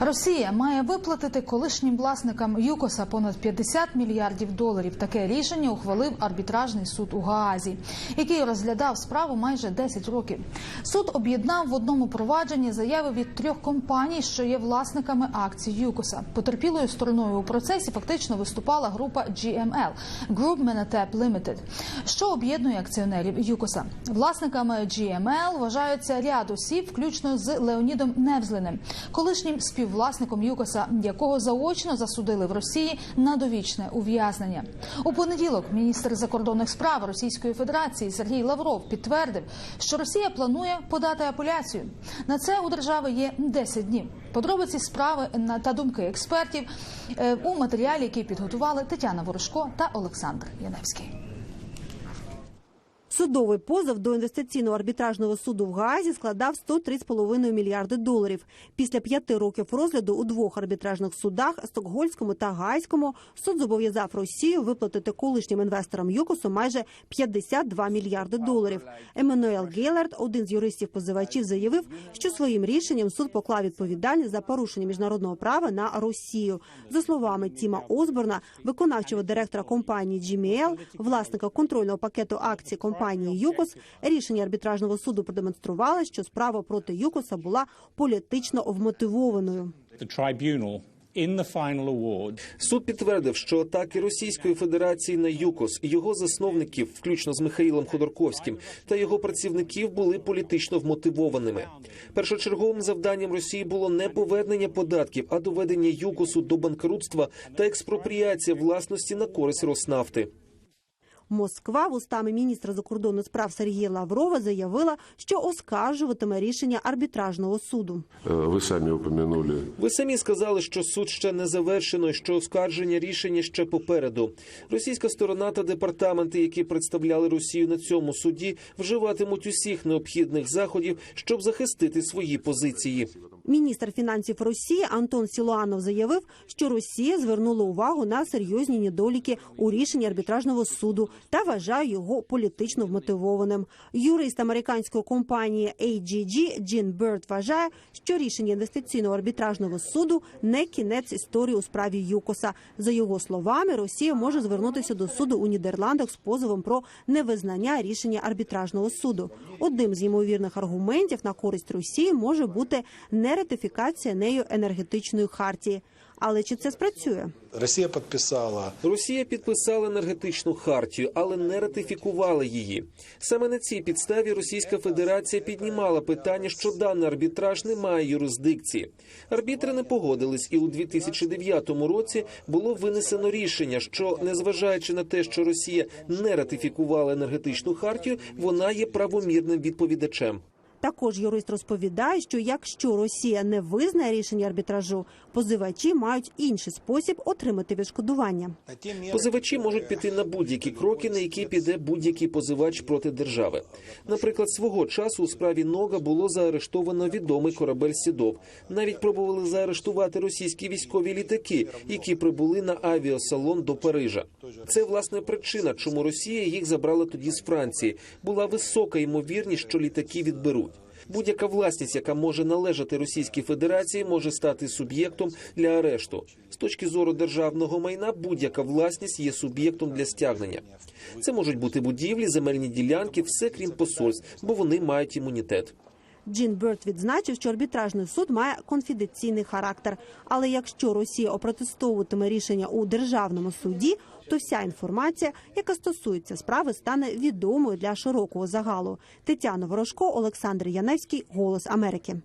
Росія має виплатити колишнім власникам ЮКОСа понад 50 мільярдів доларів. Таке рішення ухвалив арбітражний суд у Гаазі, який розглядав справу майже 10 років. Суд об'єднав в одному провадженні заяви від трьох компаній, що є власниками акцій ЮКОСа. Потерпілою стороною у процесі фактично виступала група GML – Group Menatep Limited, що об'єднує акціонерів ЮКОСа. Власниками GML вважаються ряд осіб, включно з Леонідом Невзлиним, колишнім співвласником ЮКОСа, якого заочно засудили в Росії на довічне ув'язнення. У понеділок міністр закордонних справ Російської Федерації Сергій Лавров підтвердив, що Росія планує подати апеляцію. На це у держави є 10 днів. Подробиці справи та думки експертів е, у матеріалі, який підготували Тетяна Ворожко та Олександр Яневський. Судовий позов до інвестиційного арбітражного суду в Гаазі складав 103,5 мільярди доларів. Після п'яти років розгляду у двох арбітражних судах Стокгольмському та Гаазькому суд зобов'язав Росію виплатити колишнім інвесторам ЮКОСу майже 52 мільярди доларів. Еммануел Гейлард, один з юристів позивачів, заявив, що своїм рішенням суд поклав відповідальність за порушення міжнародного права на Росію. За словами Тіма Осборна, виконавчого директора компанії GML, власника контрольного пакету акцій компанії ЮКОС, рішення арбітражного суду продемонструвало, що справа проти ЮКОСа була політично вмотивованою. Суд підтвердив, що атаки Російської Федерації на ЮКОС, його засновників, включно з Михаїлом Ходорковським, та його працівників були політично вмотивованими. Першочерговим завданням Росії було не повернення податків, а доведення ЮКОСу до банкрутства та експропріація власності на користь Роснафти. Москва вустами міністра закордонних справ Сергія Лаврова заявила, що оскаржуватиме рішення арбітражного суду. Э, Вы сами упомянули Ви самі сказали, що суд ще не завершено, і що оскарження рішення ще попереду. Російська сторона та департаменти, які представляли Росію на цьому суді, вживатимуть усіх необхідних заходів, щоб захистити свої позиції. Міністр фінансів Росії Антон Сілуанов заявив, що Росія звернула увагу на серйозні недоліки у рішенні арбітражного суду та вважає його політично вмотивованим. Юрист американської компанії AGG Джин Берд вважає, що рішення інвестиційного арбітражного суду не кінець історії у справі ЮКОСа. За його словами, Росія може звернутися до суду у Нідерландах з позовом про невизнання рішення арбітражного суду. Одним з ймовірних аргументів на користь Росії може бути нератифікація нею енергетичної хартії. Але чи це спрацює? Россия подписала Росія підписала енергетичну хартію, але не ратифікувала її. Саме на цій підставі Російська Федерація піднімала питання, що даний арбітраж не має юрисдикції. Арбітри не погодились, і у 2009 році було винесено рішення, що незважаючи на те, що Росія не ратифікувала енергетичну хартію, вона є правомірним відповідачем. Також юрист розповідає, що якщо Росія не визнає рішення арбітражу, позивачі мають інший спосіб отримати відшкодування. Позивачі можуть піти на будь-які кроки, на які піде будь-який позивач проти держави. Наприклад, свого часу у справі Нога було заарештовано відомий корабель Сідов. Навіть пробували заарештувати російські військові літаки, які прибули на авіасалон до Парижа. Це власне причина, чому Росія їх забрала тоді з Франції. Була висока ймовірність, що літаки відберуть. Будь-яка власність, яка може належати Російській Федерації, може стати суб'єктом для арешту. З точки зору державного майна, будь-яка власність є суб'єктом для стягнення. Це можуть бути будівлі, земельні ділянки, все крім посольств, бо вони мають імунітет. Джин Берт відзначив, що арбітражний суд має конфіденційний характер. Але якщо Росія опротестовуватиме рішення у державному суді, то вся інформація, яка стосується справи, стане відомою для широкого загалу. Тетяна Ворожко, Олександр Яневський, Голос Америки.